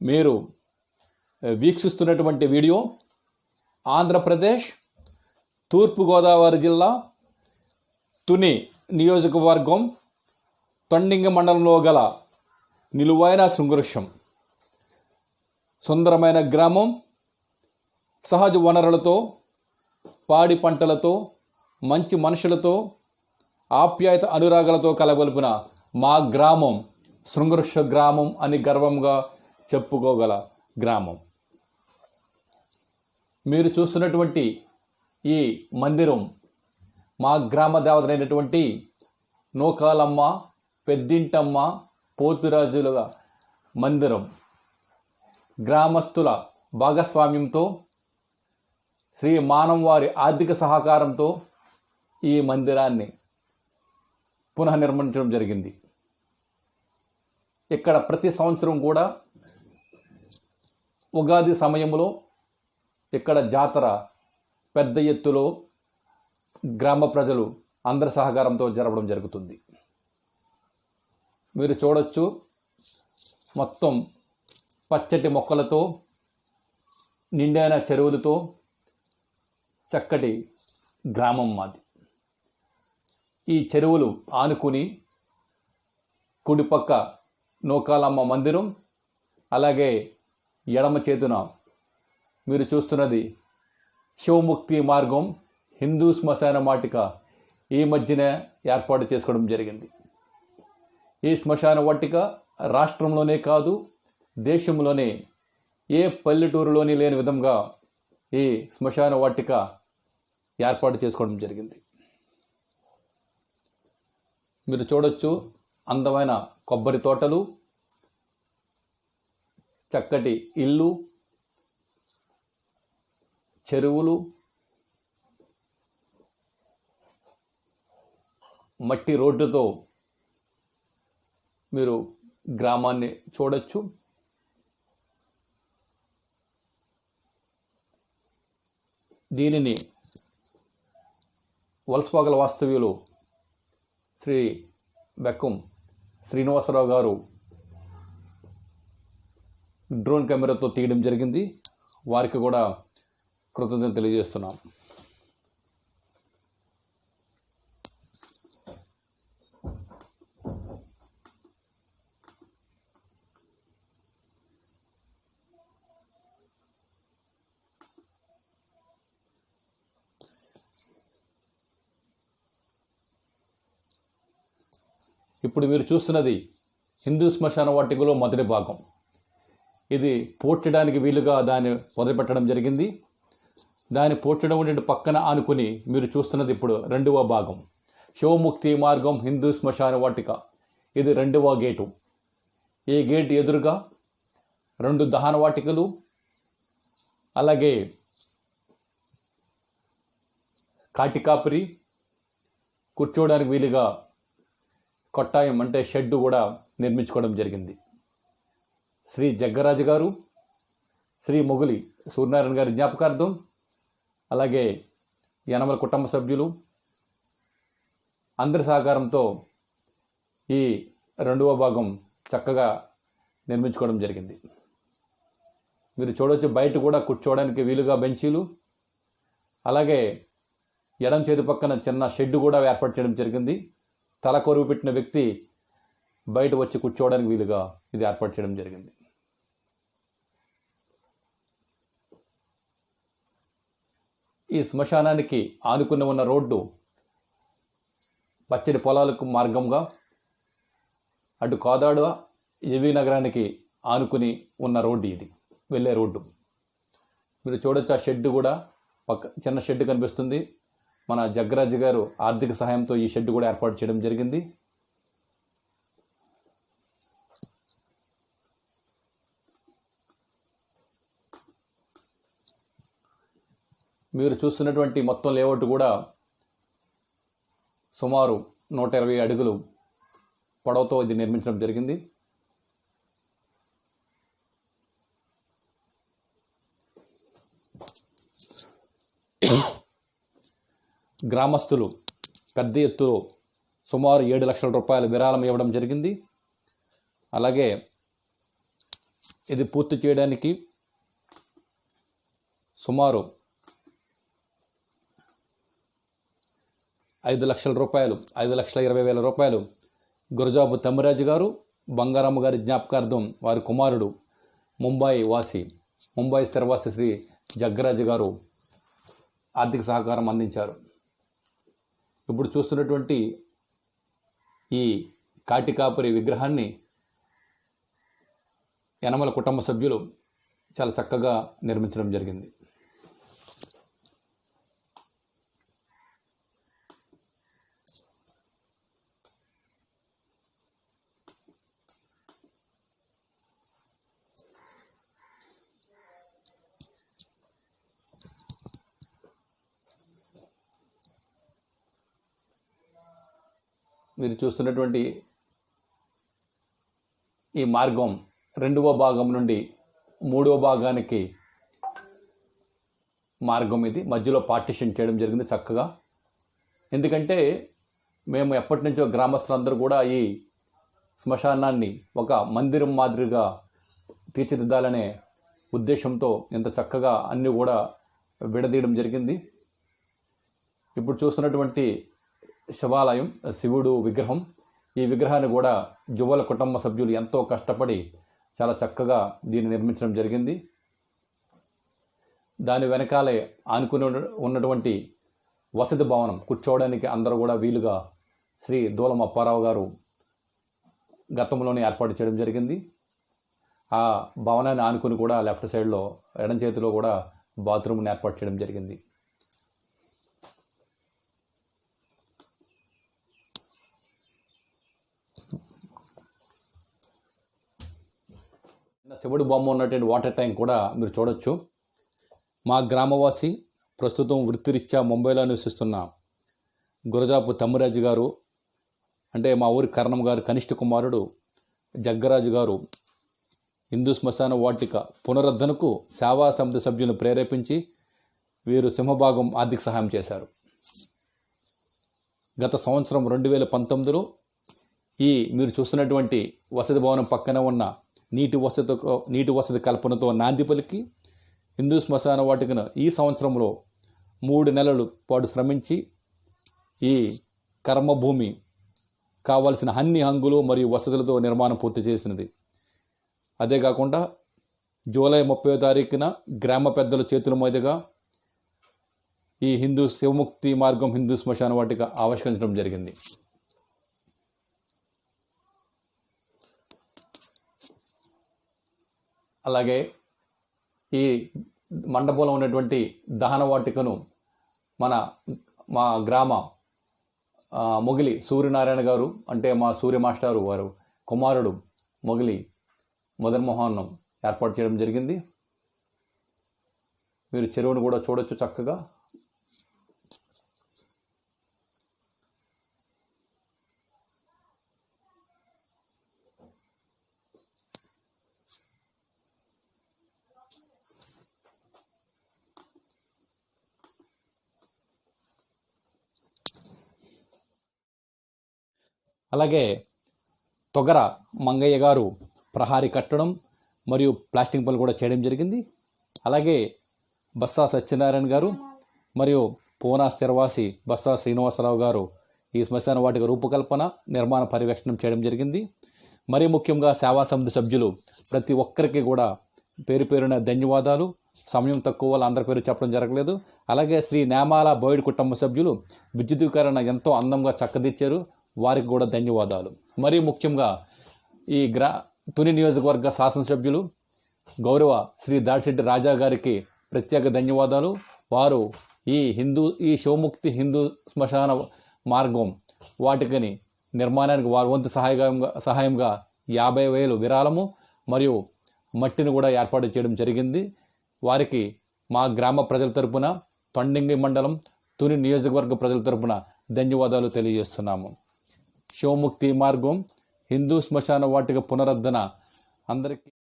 మీరు వీక్షిస్తున్నటువంటి వీడియో ఆంధ్రప్రదేశ్ తూర్పుగోదావరి జిల్లా తుని నియోజకవర్గం తొండింగ మండలంలో గల నిలువైన శృంగృక్షం సుందరమైన గ్రామం సహజ వనరులతో పాడి పంటలతో మంచి మనుషులతో ఆప్యాయత అనురాగాలతో కలగొలిపిన మా గ్రామం శృంగృష గ్రామం అని గర్వంగా చెప్పుకోగల గ్రామం. మీరు చూస్తున్నటువంటి ఈ మందిరం మా గ్రామ దేవతలైనటువంటి నూకాలమ్మ పెద్దింటమ్మ పోతురాజుల మందిరం. గ్రామస్తుల భాగస్వామ్యంతో శ్రీ మానవవారి ఆర్థిక సహకారంతో ఈ మందిరాన్ని పునఃనిర్మించడం జరిగింది. ఇక్కడ ప్రతి సంవత్సరం కూడా ఉగాది సమయంలో ఇక్కడ జాతర పెద్ద ఎత్తులో గ్రామ ప్రజలు అందరి సహకారంతో జరపడం జరుగుతుంది. మీరు చూడొచ్చు మొత్తం పచ్చటి మొక్కలతో నిండైన చెరువులతో చక్కటి గ్రామం మాది. ఈ చెరువులు ఆనుకుని కుడిపక్క నూకాలమ్మ మందిరం అలాగే ఎడమ చేతున మీరు చూస్తున్నది శివముక్తి మార్గం హిందూ శ్మశాన వాటిక ఈ మధ్యన ఏర్పాటు చేసుకోవడం జరిగింది. ఈ శ్మశాన వాటిక రాష్ట్రంలోనే కాదు దేశంలోనే ఏ పల్లెటూరులోని లేని విధంగా ఈ శ్మశాన వాటిక ఏర్పాటు చేసుకోవడం జరిగింది. మీరు చూడొచ్చు అందమైన కొబ్బరి తోటలు చక్కటి ఇల్లు చెరువులు మట్టి రోడ్డుతో మీరు గ్రామాన్ని చూడొచ్చు. దీనిని వలసపాగల వాస్తవ్యులు శ్రీ బెక్కం శ్రీనివాసరావు గారు డ్రోన్ కెమెరాతో తీయడం జరిగింది. వారికి కూడా కృతజ్ఞత తెలియజేస్తున్నాం. ఇప్పుడు మీరు చూస్తున్నది హిందూ శ్మశాన వాటికలో మొదటి భాగం. ఇది పోడ్చడానికి వీలుగా దాన్ని మొదలుపెట్టడం జరిగింది. దాన్ని పోడ్చడం ఉండే పక్కన ఆనుకుని మీరు చూస్తున్నది ఇప్పుడు రెండవ భాగం. శివముక్తి మార్గం హిందూ శ్మశాన వాటిక. ఇది రెండవ గేటు. ఈ గేట్ ఎదురుగా రెండు దహన వాటికలు అలాగే కాటికాపురి కూర్చోవడానికి వీలుగా కొట్టాయం అంటే షెడ్ కూడా నిర్మించుకోవడం జరిగింది. శ్రీ జగ్గరాజు గారు శ్రీ మొగులి సూర్యనారాయణ గారి జ్ఞాపకార్థం అలాగే యనమల కుటుంబ సభ్యులు అందరి సహకారంతో ఈ రెండవ భాగం చక్కగా నిర్మించుకోవడం జరిగింది. మీరు చూడవచ్చు బయట కూడా కూర్చోవడానికి వీలుగా బెంచీలు అలాగే ఎడం చేతి పక్కన చిన్న షెడ్ కూడా ఏర్పాటు చేయడం జరిగింది. తల కొరువు పెట్టిన వ్యక్తి బయట వచ్చి కూర్చోవడానికి వీలుగా ఇది ఏర్పాటు చేయడం జరిగింది. ఈ శ్మశానానికి ఆనుకుని ఉన్న రోడ్డు పచ్చడి పొలాలకు మార్గంగా అటు కోదాడ ఏవీ నగరానికి ఆనుకుని ఉన్న రోడ్డు ఇది వెళ్ళే రోడ్డు. మీరు చూడొచ్చు ఆ షెడ్ కూడా పక్క చిన్న షెడ్ కనిపిస్తుంది. మన జగ్గరాజు గారు ఆర్థిక సహాయంతో ఈ షెడ్ కూడా ఏర్పాటు చేయడం జరిగింది. మీరు చూస్తున్నటువంటి మొత్తం లేఅవుట్ కూడా సుమారు నూట ఇరవై అడుగులు పొడవుతో ఇది నిర్మించడం జరిగింది. గ్రామస్తులు పెద్ద ఎత్తులో సుమారు ఏడు లక్షల రూపాయలు విరాళం ఇవ్వడం జరిగింది. అలాగే ఇది పూర్తి చేయడానికి సుమారు ఐదు లక్షల రూపాయలు ఐదు లక్షల ఇరవై వేల రూపాయలు. గురజాబు తమ్మిరాజు గారు బంగారమ్మ గారి జ్ఞాపకార్థం వారి కుమారుడు ముంబాయి వాసి ముంబాయి స్థిరవాసి శ్రీ జగ్గరాజు గారు ఆర్థిక సహకారం అందించారు. ఇప్పుడు చూస్తున్నటువంటి ఈ కాటికాపురి విగ్రహాన్ని యనమల కుటుంబ సభ్యులు చాలా చక్కగా నిర్మించడం జరిగింది. మీరు చూస్తున్నటువంటి ఈ మార్గం రెండవ భాగం నుండి మూడవ భాగానికి మార్గం ఇది. మధ్యలో పార్టిషన్ చేయడం జరిగింది చక్కగా. ఎందుకంటే మేము ఎప్పటి నుంచో గ్రామస్తులందరూ కూడా ఈ శ్మశానాన్ని ఒక మందిరం మాదిరిగా తీర్చిదిద్దాలనే ఉద్దేశంతో ఇంత చక్కగా అన్నీ కూడా విడదీయడం జరిగింది. ఇప్పుడు చూస్తున్నటువంటి శివాలయం శివుడు విగ్రహం. ఈ విగ్రహాన్ని కూడా జువ్వల కుటుంబ సభ్యులు ఎంతో కష్టపడి చాలా చక్కగా దీన్ని నిర్మించడం జరిగింది. దాని వెనకాలే ఆనుకుని ఉన్నటువంటి వసతి భవనం కూర్చోవడానికి అందరూ కూడా వీలుగా శ్రీ దూలం అప్పారావు గారు గతంలోనే ఏర్పాటు చేయడం జరిగింది. ఆ భవనాన్ని ఆనుకుని కూడా లెఫ్ట్ సైడ్లో ఎడం చేతిలో కూడా బాత్రూమ్ని ఏర్పాటు చేయడం జరిగింది. చిన్న శివుడు బొమ్మ ఉన్నటువంటి వాటర్ ట్యాంక్ కూడా మీరు చూడొచ్చు. మా గ్రామవాసి ప్రస్తుతం వృత్తిరీత్యా ముంబైలో నివసిస్తున్న గురజాపు తమ్మిరాజు గారు అంటే మా ఊరి కరణం గారు కనిష్ట కుమారుడు జగ్గరాజు గారు హిందూ శ్మశాన వాటిక పునరుద్ధరణకు సేవా సమితి సభ్యులను ప్రేరేపించి వీరు సింహభాగం ఆర్థిక సహాయం చేశారు. గత సంవత్సరం రెండు వేల పంతొమ్మిదిలో ఈ మీరు చూస్తున్నటువంటి వసతి భవనం పక్కన ఉన్న నీటి వసతి నీటి వసతి కల్పనతో నాంది పలికి హిందూ శ్మశాన వాటికను ఈ సంవత్సరంలో మూడు నెలలు పాటు శ్రమించి ఈ కర్మభూమి కావలసిన అన్ని హంగులు మరియు వసతులతో నిర్మాణం పూర్తి చేసినది. అదే కాకుండా జూలై ముప్పై తారీఖున గ్రామ పెద్దల చేతుల మీదుగా ఈ హిందూ శివముక్తి మార్గం హిందూ శ్మశాన వాటిక ఆవిష్కరించడం జరిగింది. అలాగే ఈ మండపంలో ఉన్నటువంటి దహన వాటికను మన మా గ్రామ మొగిలి సూర్యనారాయణ గారు అంటే మా సూర్య మాస్టారు వారు కుమారుడు మొగిలి మదన్మోహన్ ఏర్పాటు చేయడం జరిగింది. మీరు చెరువును కూడా చూడొచ్చు చక్కగా. అలాగే తొగర మంగయ్య గారు ప్రహారీ కట్టడం మరియు ప్లాస్టింగ్ పనులు కూడా చేయడం జరిగింది. అలాగే బస్సా సత్యనారాయణ గారు మరియు పూనా స్థిరవాసి బస్సా శ్రీనివాసరావు గారు ఈ శ్మశాన వాటిక రూపకల్పన నిర్మాణ పర్యవేక్షణం చేయడం జరిగింది. మరీ ముఖ్యంగా సేవా సమితి సభ్యులు ప్రతి ఒక్కరికి కూడా పేరు పేరున ధన్యవాదాలు. సమయం తక్కువ వల్ల అందరి పేరు చెప్పడం జరగలేదు. అలాగే శ్రీ నేమాల బోయిడ్ కుటుంబ సభ్యులు విద్యుదీకరణ ఎంతో అందంగా చక్కదిచ్చారు. వారికి కూడా ధన్యవాదాలు. మరీ ముఖ్యంగా ఈ గ్రా తుని నియోజకవర్గ శాసనసభ్యులు గౌరవ శ్రీ దాడిశెట్టి రాజా గారికి ప్రత్యేక ధన్యవాదాలు. వారు ఈ హిందూ ఈ శివముక్తి హిందూ శ్మశాన మార్గం వాటికని నిర్మాణానికి వారి వంతు సహాయంగా సహాయంగా యాభై వేలు విరాళము మరియు మట్టిని కూడా ఏర్పాటు చేయడం జరిగింది. వారికి మా గ్రామ ప్రజల తరపున తొండింగి మండలం తుని నియోజకవర్గ ప్రజల తరపున ధన్యవాదాలు తెలియజేస్తున్నాము. శివముక్తి మార్గం హిందూ శ్మశాన వాటిక పునరుద్ధరణ. అందరికీ